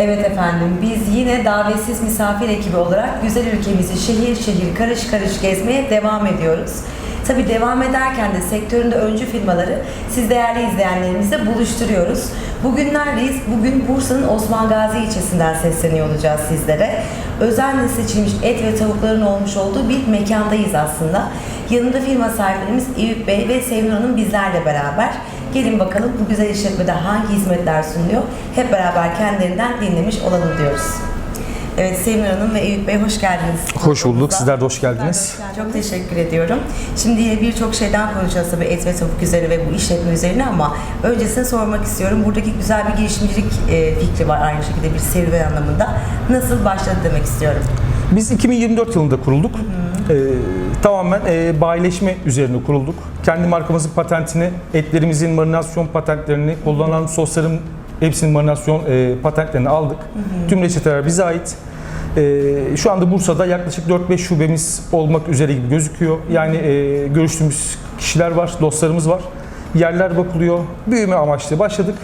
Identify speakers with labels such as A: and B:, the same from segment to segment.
A: Evet efendim, biz yine davetsiz misafir ekibi olarak güzel ülkemizi şehir şehir karış karış gezmeye devam ediyoruz. Tabi devam ederken de sektöründe öncü firmaları siz değerli izleyenlerimizle buluşturuyoruz. Bugün neredeyiz? Bugün Bursa'nın Osman Gazi ilçesinden sesleniyor olacağız sizlere. Özenle seçilmiş et ve tavukların olmuş olduğu bir mekandayız aslında. Yanında firma sahiplerimiz Eyüp Bey ve Sevnur Hanım bizlerle beraber. Gelin bakalım bu güzel işletmede hangi hizmetler sunuluyor? Hep beraber kendilerinden dinlemiş olalım diyoruz. Evet Sevnur Hanım ve Eyüp Bey hoş geldiniz.
B: Hoş bulduk. Sizler de hoş geldiniz.
A: Çok teşekkür ediyorum. Şimdi yine birçok şeyden konuşacağız tabii et ve tavuk üzerine ve bu işletme üzerine ama öncesine sormak istiyorum. Buradaki güzel bir girişimcilik e, fikri var aynı şekilde bir serüven anlamında. Nasıl başladı demek istiyorum.
B: Biz 2024 yılında kurulduk. Ee, tamamen e, bayileşme üzerine kurulduk. Kendi markamızın patentini, etlerimizin marinasyon patentlerini, kullanılan sosların hepsinin marinasyon e, patentlerini aldık. Tüm reçeteler bize ait. Ee, şu anda Bursa'da yaklaşık 4-5 şubemiz olmak üzere gibi gözüküyor. Yani e, görüştüğümüz kişiler var, dostlarımız var. Yerler bakılıyor. Büyüme amaçlı başladık.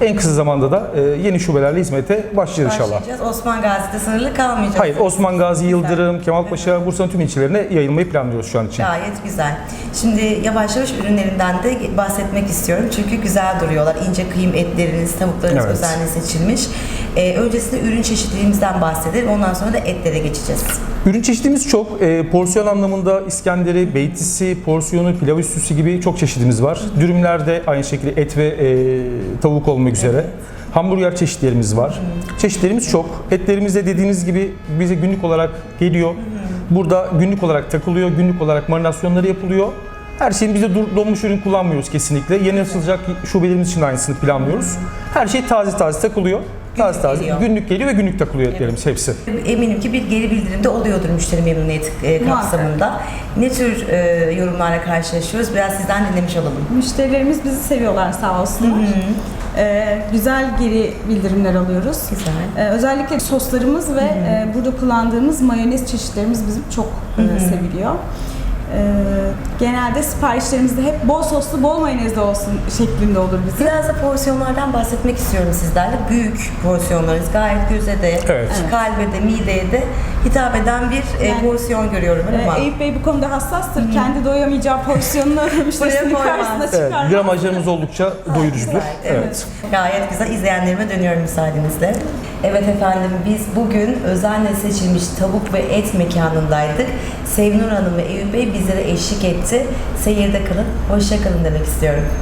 B: En kısa zamanda da e, yeni şubelerle hizmete başlayacağız inşallah.
A: Başlayacağız. Osman Gazi'de sınırlı kalmayacak.
B: Hayır, Osman Gazi, Yıldırım, Kemalpaşa, Bursa'nın tüm ilçelerine yayılmayı planlıyoruz şu an için.
A: Gayet güzel. Şimdi yavaş yavaş ürünlerinden de bahsetmek istiyorum. Çünkü güzel duruyorlar. İnce kıyım etleriniz, tavuklarınız
B: Evet.
A: özenle seçilmiş. Ee, öncesinde ürün çeşitliliğimizden bahsedelim. Ondan sonra da etlere geçeceğiz.
B: Ürün çeşitimiz çok. E, porsiyon anlamında İskender'i, beytisi, porsiyonu, pilav üstüsü gibi çok çeşidimiz var. Dürümlerde aynı şekilde et ve e, tavuk olmak üzere. Hamburger çeşitlerimiz var. Çeşitlerimiz çok. Etlerimiz de dediğiniz gibi bize günlük olarak geliyor. Burada günlük olarak takılıyor, günlük olarak marinasyonları yapılıyor. Her şeyin bize donmuş ürün kullanmıyoruz kesinlikle. Yeni açılacak şubelerimiz için aynısını planlıyoruz. Her şey taze taze takılıyor. Taze taze
A: geliyor.
B: günlük geliyor ve günlük takılıyor etlerimiz hepsi.
A: Eminim ki bir geri bildirimde oluyordur müşteri memnuniyeti e, kapsamında. Ne tür e, yorumlarla karşılaşıyoruz? Biraz sizden dinlemiş olalım.
C: Müşterilerimiz bizi seviyorlar sağ olsunlar. Ee, güzel geri bildirimler alıyoruz.
A: Güzel.
C: Ee, özellikle soslarımız ve e, burada kullandığımız mayonez çeşitlerimiz bizim çok e, seviliyor. Ee, genelde siparişlerimizde hep bol soslu, bol mayonezli olsun şeklinde olur bizim.
A: Biraz da porsiyonlardan bahsetmek istiyorum sizlerle. Büyük porsiyonlarınız gayet göze de,
B: Evet.
A: kalbe de, mideye de hitap eden bir e,
C: Yani,
A: porsiyon görüyorum ama.
C: Eyüp Bey bu konuda hassastır. Kendi doyamayacağı porsiyonunu müşterisinin karşısına
B: Evet,
C: çıkarmaz.
B: gramajlarımız oldukça doyurucudur.
A: Evet.
B: Evet.
A: Gayet güzel. İzleyenlerime dönüyorum müsaadenizle. Evet efendim biz bugün özenle seçilmiş tavuk ve et mekanındaydık. Sevnur Hanım ve Eyüp Bey bizlere eşlik etti. Seyirde kalın, hoşça kalın demek istiyorum.